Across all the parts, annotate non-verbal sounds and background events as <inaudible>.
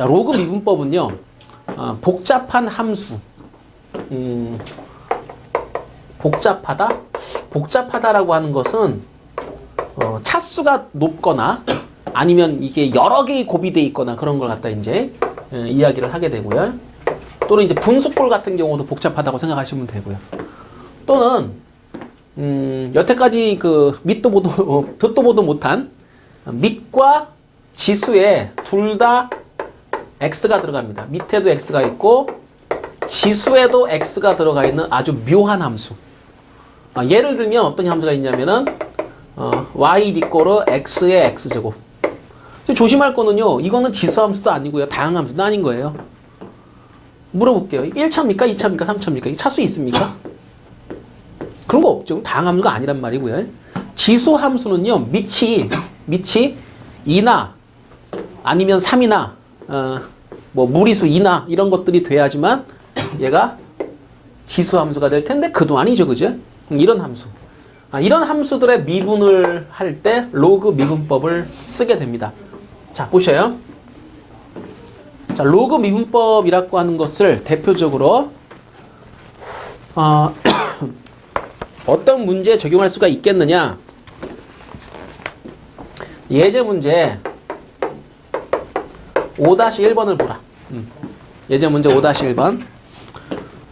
자, 로그 미분법은요, 어, 복잡한 함수. 음, 복잡하다? 복잡하다라고 하는 것은, 어, 차수가 높거나, 아니면 이게 여러 개의 곱이 돼 있거나 그런 걸 갖다 이제, 예, 이야기를 하게 되고요. 또는 이제 분수꼴 같은 경우도 복잡하다고 생각하시면 되고요. 또는, 음, 여태까지 그, 밑도 보도, 어, 듣도 보도 못한 밑과 지수에 둘다 x가 들어갑니다. 밑에도 x가 있고 지수에도 x가 들어가 있는 아주 묘한 함수. 아, 예를 들면 어떤 함수가 있냐면은 어, y 이꼬르 x의 x제곱. 조심할 거는요. 이거는 지수 함수도 아니고요. 다양 함수도 아닌 거예요. 물어볼게요. 1차입니까? 2차입니까? 3차입니까? 이 차수 있습니까? 그런 거 없죠. 다양 함수가 아니란 말이고요. 지수 함수는요. 밑이 밑이 2나 아니면 3이나 어, 뭐 무리수 2나 이런 것들이 돼야지만 얘가 지수 함수가 될 텐데 그도 아니죠. 그죠? 이런 함수. 아, 이런 함수들의 미분을 할 때 로그 미분법을 쓰게 됩니다. 자, 보셔요. 자, 로그 미분법이라고 하는 것을 대표적으로 어, <coughs> 어떤 문제에 적용할 수가 있겠느냐? 예제 문제 5-1번을 보라. 음. 예제 문제 5-1번.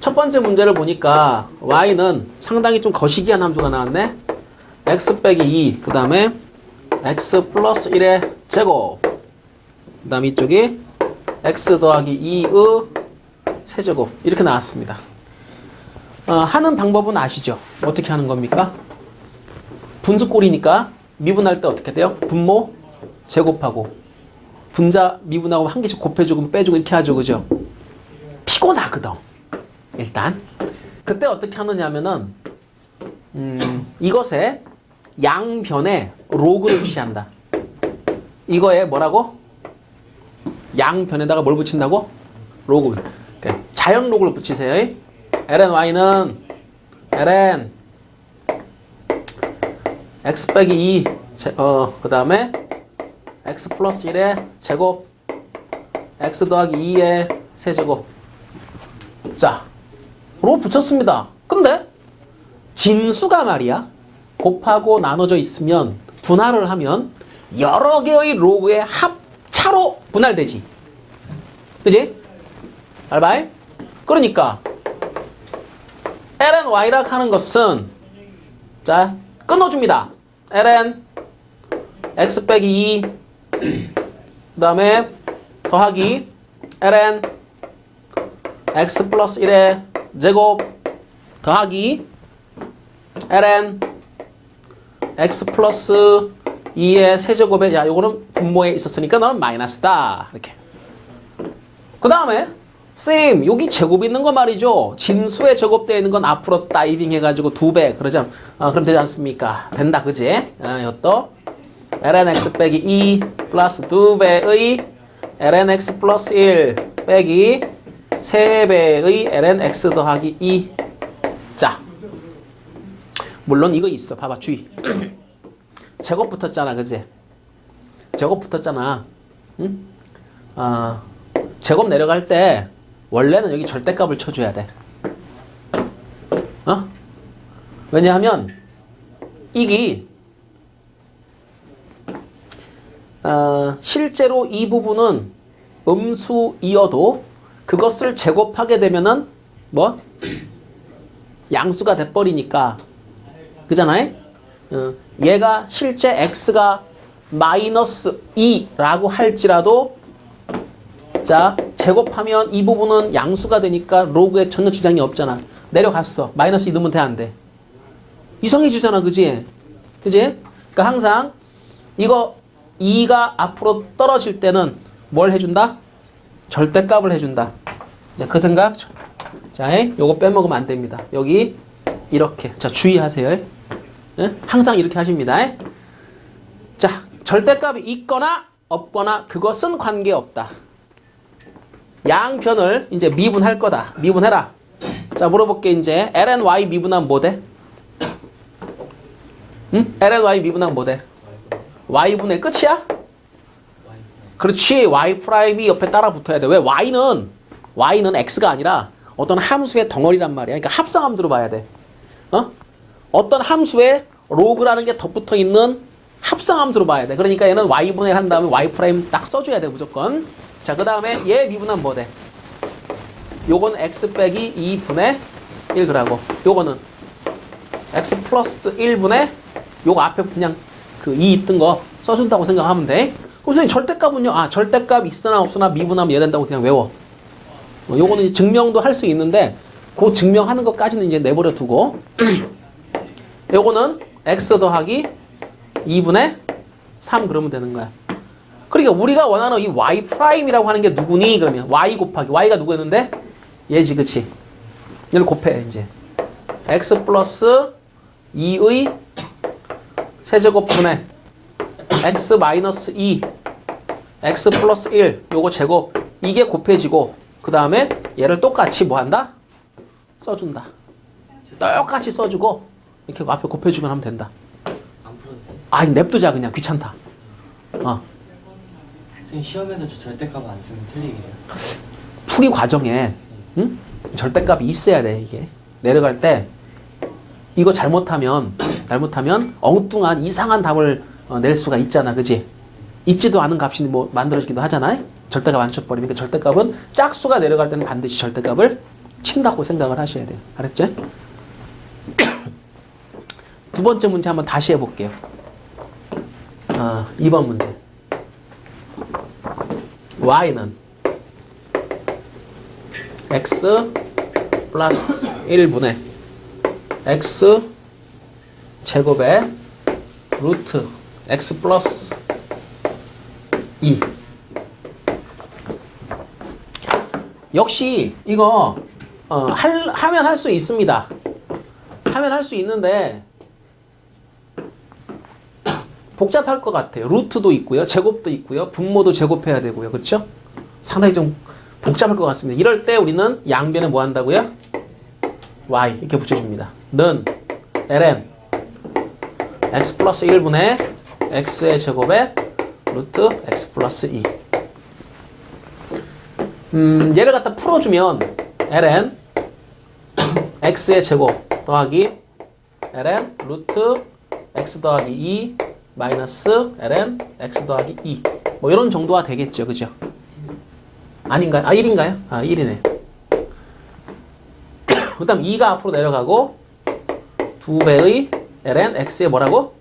첫 번째 문제를 보니까 y는 상당히 좀 거시기한 함수가 나왔네. x 빼기 2, 그 다음에 x 플러스 1의 제곱. 그 다음 이쪽이 x 더하기 2의 세제곱. 이렇게 나왔습니다. 어, 하는 방법은 아시죠? 어떻게 하는 겁니까? 분수꼴이니까 미분할 때 어떻게 돼요? 분모 제곱하고 분자 미분하고 한 개씩 곱해주고 빼주고 이렇게 하죠. 그죠? 피곤하거든. 일단. 그때 어떻게 하느냐 하면은, 음, 이것에 양변에 로그를 취한다. 이거에 뭐라고? 양변에다가 뭘 붙인다고? 로그. 자연 로그를 붙이세요. ln y는 ln x 빼기 2, 제, 어, 그 다음에 x 플러스 1의 제곱 x 더하기 2의 세제곱 자, 로 붙였습니다. 근데 진수가 말이야 곱하고 나눠져 있으면 분할을 하면 여러 개의 로그의 합차로 분할되지. 그지? 알바이? 그러니까 ln y라 하는 것은 자 끊어줍니다. ln x 빼기 2 그 다음에 더하기 ln x 플러스 1의 제곱 더하기 ln x 플러스 2의 세제곱에 야 요거는 분모에 있었으니까 너는 마이너스다. 이렇게. 그 다음에 쌤 여기 제곱 있는 거 말이죠. 진수에 제곱되어 있는 건 앞으로 다이빙 해가지고 두 배. 그러자 어, 그럼 되지 않습니까? 된다. 그지? 어, 이것도 lnx 빼기 2 플러스 2배의 lnx 플러스 1 빼기 3배의 lnx 더하기 2. 자, 물론 이거 있어. 봐봐, 주의. <clears throat> 제곱 붙었잖아, 그지? 제곱 붙었잖아. 응? 아, 제곱 내려갈 때 원래는 여기 절대값을 쳐줘야 돼. 어? 왜냐하면 이기 어, 실제로 이 부분은 음수이어도 그것을 제곱하게 되면은 뭐 <clears throat> 양수가 돼버리니까 그잖아요. 어, 얘가 실제 x가 마이너스 2라고 할지라도 자 제곱하면 이 부분은 양수가 되니까 로그에 전혀 지장이 없잖아. 내려갔어. 마이너스 2 넣으면 돼 안 돼? 이상해지잖아. 그지? 그지? 그러니까 항상 이거 2가 앞으로 떨어질 때는 뭘 해준다? 절대값을 해준다. 그 생각? 자, 요거 빼먹으면 안 됩니다. 여기 이렇게. 자, 주의하세요. 예? 항상 이렇게 하십니다. 자, 절대값이 있거나 없거나 그것은 관계없다. 양변을 이제 미분할 거다. 미분해라. 자, 물어볼게 이제 ln y 미분하면 뭐 돼? 응? ln y 미분하면 뭐 돼? Y분의 끝이야? 그렇지. y 프라임이 옆에 따라 붙어야 돼. 왜? y는 y는 x가 아니라 어떤 함수의 덩어리란 말이야. 그러니까 합성함수로 봐야 돼. 어? 어떤 함수에 로그라는 게 덧붙어 있는 합성함수로 봐야 돼. 그러니까 얘는 y분의 한 다음에 y 프라임 딱 써줘야 돼 무조건. 자, 그 다음에 얘 미분하면 뭐 돼? 요건 x 빼기 2분의 1 그라고. 요거는 x 플러스 1분의 요거 앞에 그냥 그2 있던 거 써준다고 생각하면 돼. 그럼 선생님 절대값은요? 아 절대값 있으나 없으나 미분하면 얘 된다고 그냥 외워. 어, 요거는 증명도 할 수 있는데 그 증명하는 것까지는 이제 내버려 두고 <clears throat> 요거는 x 더하기 2분의 3 그러면 되는 거야. 그러니까 우리가 원하는 이 y 프라임이라고 하는 게 누구니? 그러면 y 곱하기 y가 누구였는데? 얘지, 그치? 얘를 곱해 이제 x 플러스 2의 세제곱분의 x 마이너스 2 x 플러스 1 요거 제곱 이게 곱해지고 그 다음에 얘를 똑같이 뭐 한다? 써준다. 똑같이 써주고 이렇게 앞에 곱해주면 하면 된다. 안 풀어도 돼? 아, 냅두자 그냥 귀찮다. 어. 선생님 시험에서 저 절대값 안 쓰면 틀리게요. 풀이 과정에 응? 절대값이 있어야 돼 이게 내려갈 때 이거 잘못하면 <clears throat> 잘못하면 엉뚱한 이상한 답을 어, 낼 수가 있잖아. 그지? 있지도 않은 값이 뭐 만들어지기도 하잖아 절대값 안 쳐버리면 그 절대값은 짝수가 내려갈 때는 반드시 절대값을 친다고 생각을 하셔야 돼요. 알았죠? <clears throat> 두 번째 문제 한번 다시 해볼게요. 아, 2번 문제. y는 x 플러스 1분의 x 제곱의 루트 x 플러스 2 역시 이거 어, 할, 하면 할 수 있습니다 하면 할 수 있는데 <clears throat> 복잡할 것 같아요 루트도 있고요 제곱도 있고요 분모도 제곱해야 되고요 그렇죠? 상당히 좀 복잡할 것 같습니다. 이럴 때 우리는 양변에 뭐 한다고요? y 이렇게 붙여줍니다. 는 ln x 플러스 1분의 x의 제곱에 루트 x 플러스 2 음, 얘를 갖다 풀어주면 ln <coughs> x의 제곱 더하기 ln 루트 x 더하기 2 마이너스 ln x 더하기 2 뭐 이런 정도가 되겠죠. 그죠? 아닌가요? 아, 1인가요? 아, 1이네. <coughs> 그 다음 2가 앞으로 내려가고 2배의 ln x의 뭐라고?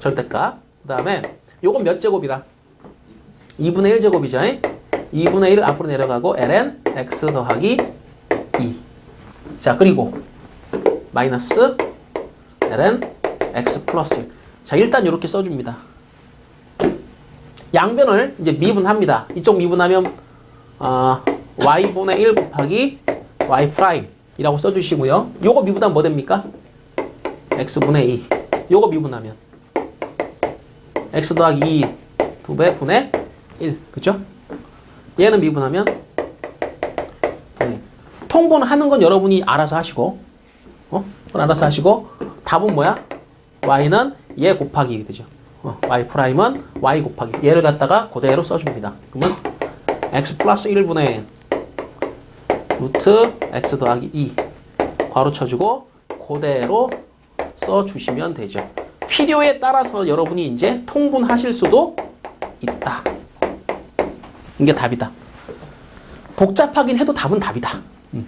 절대값. 그 다음에 요건 몇 제곱이다? 2분의 1 제곱이죠. 2분의 1 앞으로 내려가고 ln x 더하기 2. 자, 그리고 마이너스 ln x 플러스 1. 자, 일단 이렇게 써줍니다. 양변을 이제 미분합니다. 이쪽 미분하면 어, y분의 1 곱하기 y 프라임이라고 써주시고요. 요거 미분하면 뭐 됩니까? X분의 2. 요거 미분하면 x 더하기 2 2배 분의 1. 그죠? 얘는 미분하면 네. 통분하는 건 여러분이 알아서 하시고 어? 그건 알아서 하시고 답은 뭐야? y는 얘 곱하기 되죠. 어, y 프라임은 y 곱하기 얘를 갖다가 그대로 써줍니다. 그러면 x 플러스 1분의 루트 x 더하기 2 괄호 쳐주고 그대로 써주시면 되죠. 필요에 따라서 여러분이 이제 통분하실 수도 있다. 이게 답이다. 복잡하긴 해도 답은 답이다. 음.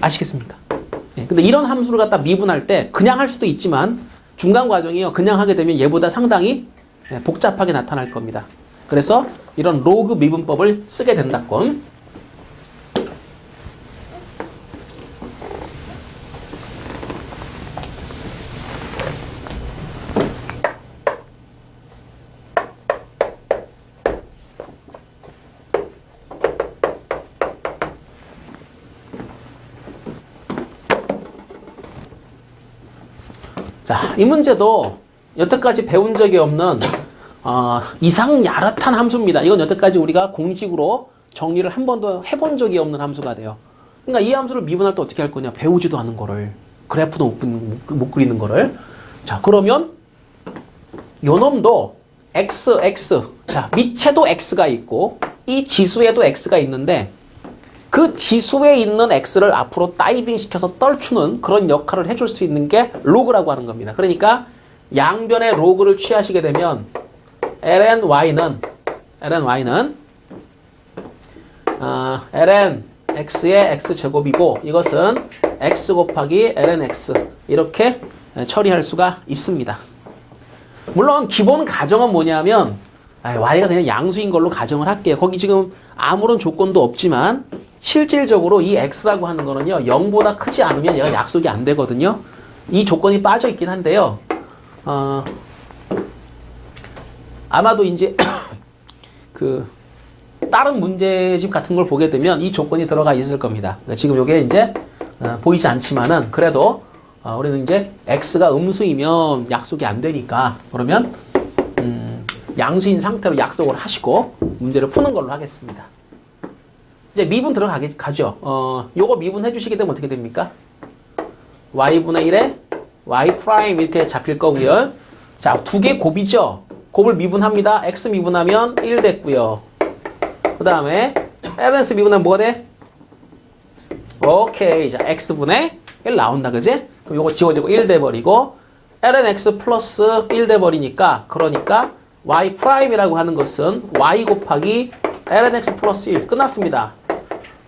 아시겠습니까? 예, 근데 이런 함수를 갖다 미분할 때 그냥 할 수도 있지만 중간 과정이요. 그냥 하게 되면 얘보다 상당히 예, 복잡하게 나타날 겁니다. 그래서 이런 로그 미분법을 쓰게 된다건. 자, 이 문제도 여태까지 배운 적이 없는 어, 이상 야릇한 함수입니다. 이건 여태까지 우리가 공식으로 정리를 한 번도 해본 적이 없는 함수가 돼요. 그러니까 이 함수를 미분할 때 어떻게 할 거냐? 배우지도 않은 거를. 그래프도 못, 못 그리는 거를. 자, 그러면 요 놈도 x, x. 자, 밑에도 x가 있고, 이 지수에도 x가 있는데, 그 지수에 있는 x를 앞으로 다이빙 시켜서 떨추는 그런 역할을 해줄 수 있는 게 로그라고 하는 겁니다. 그러니까 양변의 로그를 취하시게 되면 ln y는 ln y는 아, ln x의 x 제곱이고 이것은 x 곱하기 ln x 이렇게 처리할 수가 있습니다. 물론 기본 가정은 뭐냐면 아, y가 그냥 양수인 걸로 가정을 할게요. 거기 지금 아무런 조건도 없지만 실질적으로 이 x라고 하는 거는요 0보다 크지 않으면 얘가 약속이 안 되거든요. 이 조건이 빠져 있긴 한데요. 어, 아마도 이제 <coughs> 그 다른 문제집 같은 걸 보게 되면 이 조건이 들어가 있을 겁니다. 그러니까 지금 이게 이제 어, 보이지 않지만은 그래도 어, 우리는 이제 x가 음수이면 약속이 안 되니까 그러면 음, 양수인 상태로 약속을 하시고 문제를 푸는 걸로 하겠습니다. 이제 미분 들어가게 가죠. 어, 요거 미분 해주시게 되면 어떻게 됩니까? y분의 1에 y 프라임 이렇게 잡힐 거고요. 자, 두 개 곱이죠. 곱을 미분합니다. x 미분하면 1 됐고요. 그 다음에 lns 미분하면 뭐가 돼? 오케이. 자, x분의 1 나온다. 그지? 그럼 요거 지워지고 1 돼버리고 lnx 플러스 1 돼버리니까 그러니까 y 프라임이라고 하는 것은 y 곱하기 lnx 플러스 1 끝났습니다.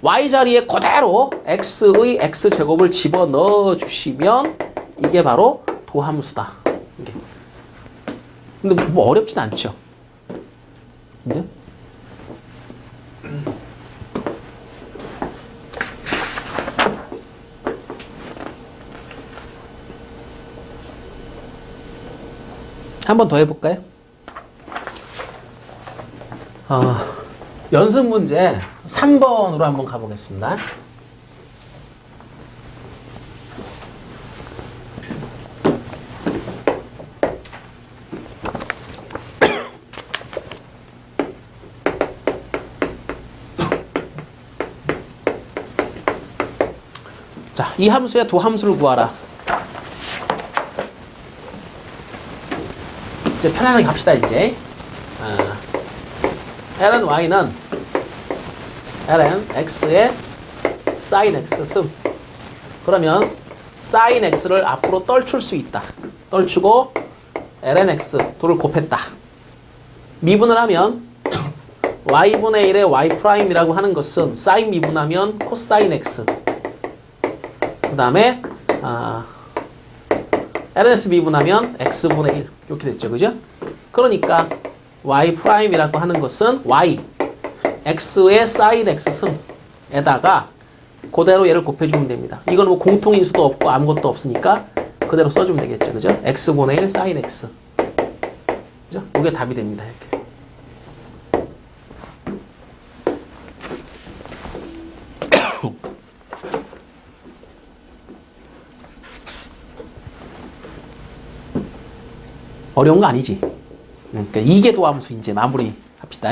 y 자리에 그대로 x의 x제곱을 집어 넣어 주시면 이게 바로 도함수다. 이게. 근데 뭐 어렵진 않죠. 이제? 한 번 더 해볼까요? 어, 연습 문제 3번으로 한번 가보겠습니다. 자, 이 함수의 도함수를 구하라. 이제 편안하게 갑시다, 이제. 아, ln y는 ln x의 sin x 승. 그러면 sin x를 앞으로 떨출 수 있다. 떨치고 ln x 도를 곱했다. 미분을 하면 <clears throat> y분의 1의 y 프라임이라고 하는 것은 sin 미분하면 코사인 x. 그 다음에 아, LNS 미분하면 x분의 1 이렇게 됐죠. 그죠? 그러니까 y 프라임이라고 하는 것은 y x의 sin x 승에다가 그대로 얘를 곱해주면 됩니다. 이건 뭐 공통인수도 없고 아무것도 없으니까 그대로 써주면 되겠죠. 그죠? x분의 1 sin x 그죠? 이게 답이 됩니다. 이렇게. <coughs> 어려운 거 아니지? 그러니까 이게 도함수 이제 마무리 합시다.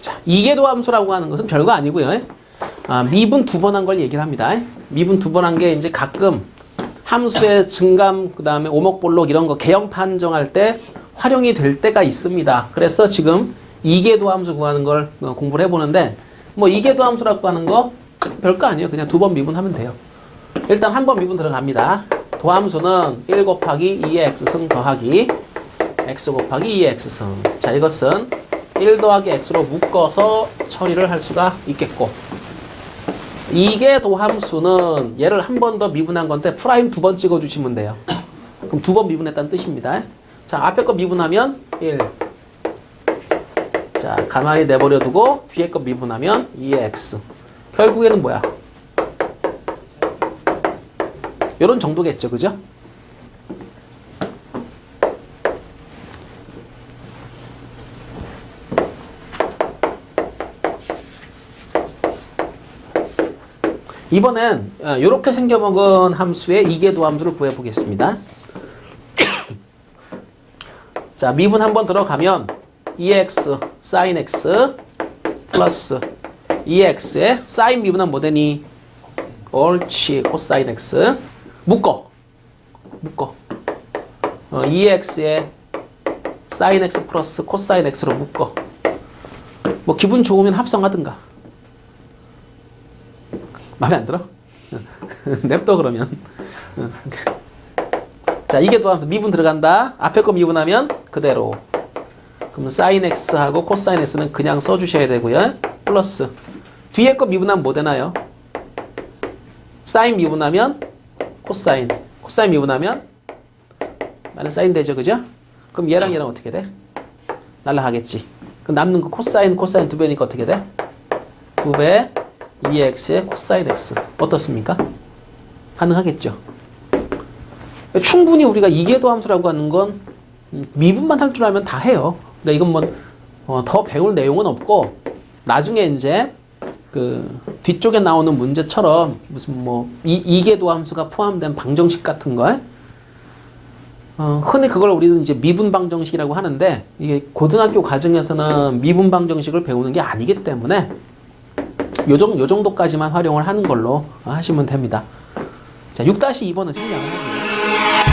자, 이게 도함수라고 하는 것은 별거 아니고요. 아, 미분 두 번 한 걸 얘기를 합니다. 미분 두 번 한 게 이제 가끔 함수의 증감, 그 다음에 오목볼록 이런 거 개형 판정할 때 활용이 될 때가 있습니다. 그래서 지금 이계도 함수 구하는 걸 어, 공부를 해보는데 뭐 이계도 함수라고 하는 거 별거 아니에요. 그냥 두 번 미분하면 돼요. 일단 한 번 미분 들어갑니다. 도함수는 1 곱하기 2의 x승 더하기 x 곱하기 2의 x승. 자, 이것은 1 더하기 x로 묶어서 처리를 할 수가 있겠고 이게 도함수는 얘를 한 번 더 미분한 건데 프라임 두 번 찍어주시면 돼요. 그럼 두 번 미분했다는 뜻입니다. 자, 앞에 거 미분하면 1. 자, 가만히 내버려 두고 뒤에 거 미분하면 2x. 결국에는 뭐야? 요런 정도겠죠, 그죠? 이번엔 이렇게 생겨먹은 함수의 이계도 함수를 구해보겠습니다. <coughs> 자, 미분 한번 들어가면 2x sin x 플러스 2x의 sin 미분은 뭐 되니? 옳지, 코사인 x. 묶어. 묶어. 어, 2x의 sin x 플러스 코사인 x로 묶어. 뭐 기분 좋으면 합성하든가. 마음에 안 들어? <laughs> 냅둬 그러면. 자, 이게 또 하면서 미분 들어간다. 앞에 거 미분하면 그대로. 그럼 sin x하고 코사인 x는 그냥 써주셔야 되고요. 플러스 뒤에 거 미분하면 뭐 되나요? sin 미분하면 코사인, 코사인 미분하면 나는 사인 되죠, 그죠? 그럼 얘랑 얘랑 어떻게 돼? 날라가겠지. 그럼 남는 거 코사인, 코사인 두 배니까 어떻게 돼? 두 배 2x의 코사인 x 어떻습니까? 가능하겠죠. 충분히 우리가 이계도 함수라고 하는 건 음, 미분만 할 줄 알면 다 해요. 근데 이건 뭐더 배울 내용은 없고 나중에 이제 그 뒤쪽에 나오는 문제처럼 무슨 뭐 이, 이계도 함수가 포함된 방정식 같은 거 어, 흔히 그걸 우리는 이제 미분 방정식이라고 하는데 이게 고등학교 과정에서는 미분 방정식을 배우는 게 아니기 때문에 요, 정, 요 정도까지만 활용을 하는 걸로 하시면 됩니다. 자, 6-2번은 생략을 해요.